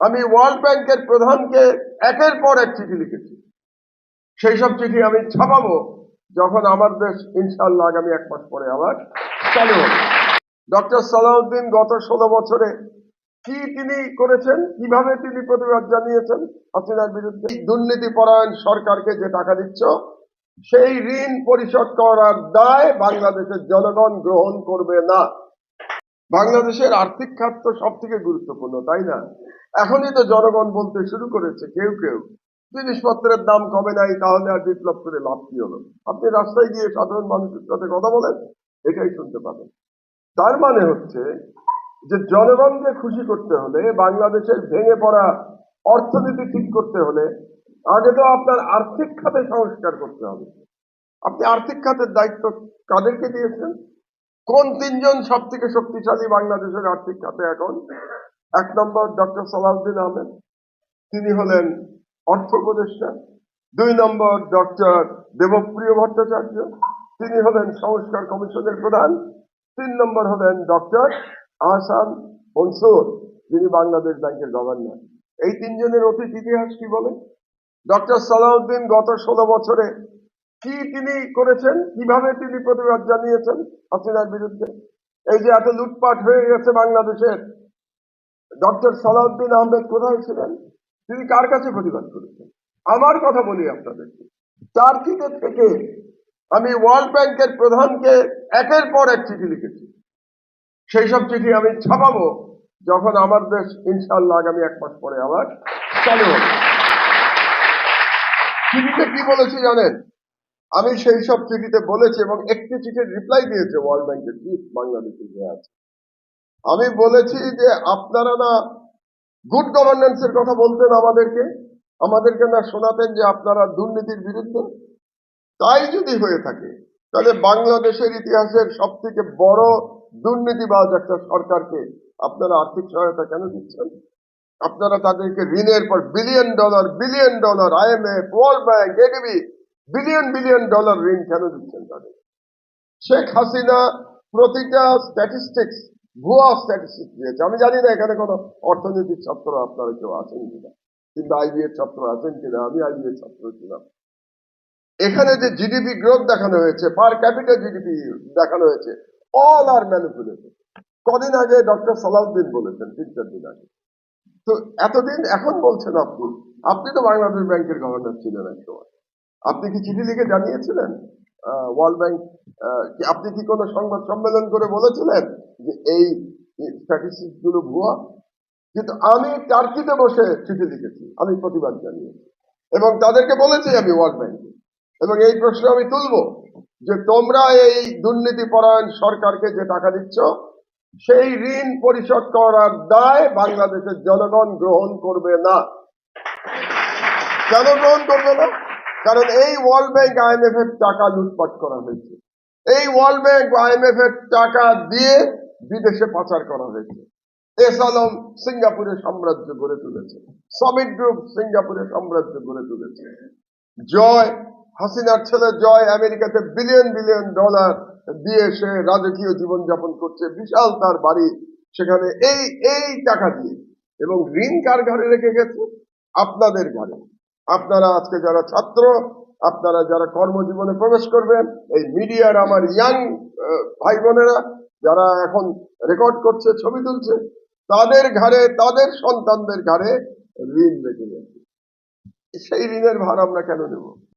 আমি ওয়ার্ল্ড ব্যাংকের প্রধানকে একের পর এক চিঠি লিখেছি। সেই সব চিঠি আমি ছাপাবো, যখন আমার দেশ ইনশাল্লাহ আগামী এক মাস পরে আবার চালু হবে। ডক্টর সালাউদ্দিন গত ষোলো বছরে কি তিনি করেছেন, কীভাবে তিনি প্রতিবাদ জানিয়েছেন, হাসিনার বিরুদ্ধে দুর্নীতি পরায়ণ সরকারকে যে টাকা দিচ্ছ, সেই ঋণ পরিশোধ করার দায় বাংলাদেশের জনগণ গ্রহণ করবে না। বাংলাদেশের আর্থিক খাত তো সব থেকে গুরুত্বপূর্ণ, তাই না? এখনই তো জনগণ বলতে শুরু করেছে, কেউ কেউ। জিনিসপত্রের দাম কমে নাই, তাহলে আর বিপ্লব করে লাভ কি হলো? আপনি রাস্তায় গিয়ে সাধারণ মানুষের সাথে কথা বলেন, এটাই শুনতে পাবেন। তার মানে হচ্ছে যে জনগণকে খুশি করতে হলে, বাংলাদেশের ভেঙে পড়া অর্থনীতি ঠিক করতে হলে, আগে তো আপনার আর্থিক খাতে সংস্কার করতে হবে। আপনি আর্থিক খাতের দায়িত্ব কাদেরকে দিয়েছেন? কোন তিনজন সব থেকে শক্তিশালী বাংলাদেশের আর্থিক খাতে এখন? এক নম্বর ডক্টর সালাউদ্দিন আহমেদ। তিনি হলেন অর্থ উপদেষ্টা। দুই নম্বর ডক্টর দেবপ্রিয় ভট্টাচার্য। তিনি হলেন সংস্কার কমিশনের প্রধান। তিন নম্বর হলেন ডক্টর আহসান মনসুর, যিনি বাংলাদেশ ব্যাংকের গভর্নর। এই তিনজনের অতীত ইতিহাস কি বলে? ডক্টর সালাউদ্দিন গত ষোলো বছরে কি তিনি করেছেন? কীভাবে তিনি প্রতিবাদ জানিয়েছেন হাসিনার বিরুদ্ধে? এই যে এত লুটপাট হয়ে গেছে বাংলাদেশের ডক্টর সালাউদ্দিন আহমেদ কোথায় ছিলেন? তিনি কার কাছে প্রতিবাদ করেছেন? আমার কথা বলি আপনাদেরকে। টার্কিতে থেকে আমি ওয়ার্ল্ড ব্যাংকের প্রধানকে একের পর এক চিঠি লিখেছি। সেই সব চিঠি আমি ছাপাবো যখন আমার দেশ ইনশাল্লাহ আগামী এক মাস পরে আবার চালু হবে। চিঠিতে কি বলেছি জানেন? আমি সেই সব চিঠিতে বলেছি এবং একটি চিঠির রিপ্লাই দিয়েছে ওয়ার্ল্ড ব্যাংকের চিফ বাংলাদেশে আছে। আমি বলেছি যে আপনারা না গুড গভর্নেন্সের কথা বলতেন আমাদেরকে আমাদেরকে না শোনাতেন যে আপনারা দুর্নীতির বিরুদ্ধে। তাই যদি হয়ে থাকে, তাহলে বাংলাদেশের ইতিহাসের সব থেকে বড় দুর্নীতিবাজ একটা সরকারকে আপনারা আর্থিক সহায়তা কেন দিচ্ছেন? আপনারা তাদেরকে ঋণের পর billion dollar billion dollar IMF World Bank ADB billion billion dollar ঋণ কেন দিচ্ছেন তাদের? শেখ হাসিনা প্রতিটা স্ট্যাটিস্টিক্স ভুয়া স্ট্যাটিস্টিক্স আমি জানি না এখানে কোনো অর্থনীতির ছাত্র আপনারা কেউ আছেন কিনা কিন্তু আইবি এর ছাত্র আছেন কিনা, আমি আইবি এর ছাত্র ছিলাম এখানে যে জিডিপি গ্রোথ দেখানো হয়েছে পার ক্যাপিটাল জিডিপি দেখানো হয়েছে অল আর ম্যানিপুলেটেড কদিন আগে ডক্টর সালাউদ্দিন বলেছেন, তিন চার দিন আগে। তো এতদিন এখন বলছেন আপনি আপনি তো বাংলাদেশ ব্যাংকের গভর্নর ছিলেন এক সময় আপনি কি চিঠি লিখে জানিয়েছিলেন? ওয়ার্ল্ড ব্যাংক আপনি কি কোনো সংবাদ সম্মেলন করে বলেছিলেন? যে এই স্ট্যাটিস্টিক্সগুলো ভুয়া, কিন্তু আমি টার্কিতে বসে চিঠি লিখেছি, আমি প্রতিবাদ জানিয়েছি। এবং তাদেরকে বলেছি আমি ওয়ার্ল্ড ব্যাংকে এবং এই প্রশ্ন আমি তুলব যে তোমরা এই দুর্নীতি পরায়ণ সরকারকে যে টাকা দিচ্ছ, সেই ঋণ পরিশোধ করার দায় বাংলাদেশের জনগণ গ্রহণ করবে না। কেন গ্রহণ করবে না? কারণ এই ওয়ার্ল্ড ব্যাংক আইএমএফ এর টাকা লুটপাট করা হয়েছে। এই ওয়ার্ল্ড ব্যাংক আইএমএফ এর টাকা দিয়ে বিদেশে পাচার করা হয়েছে। এস আলম সিঙ্গাপুরে সাম্রাজ্য গড়ে তুলেছে। সমিট গ্রুপ সিঙ্গাপুরে সাম্রাজ্য গড়ে তুলেছে। জয়, হাসিনার ছেলে জয় আমেরিকাতে বিলিয়ন বিলিয়ন ডলার দিয়ে সে রাজকীয় জীবনযাপন করছে। বিশাল তার বাড়ি সেখানে। এই এই টাকা দিয়ে। এবং ঋণ কার ঘরে রেখে গেছে? আপনাদের ঘরে আপনারা আজকে যারা ছাত্র, আপনারা যারা কর্মজীবনে প্রবেশ করবেন, এই মিডিয়ার আমার ইয়াং ভাই বোনেরা যারা এখন রেকর্ড করছে, ছবি তুলছে, তাদের ঘরে তাদের সন্তানদের ঘরে ঋণ রেখে গেছে সেই ঋণের ভার আমরা কেন নেব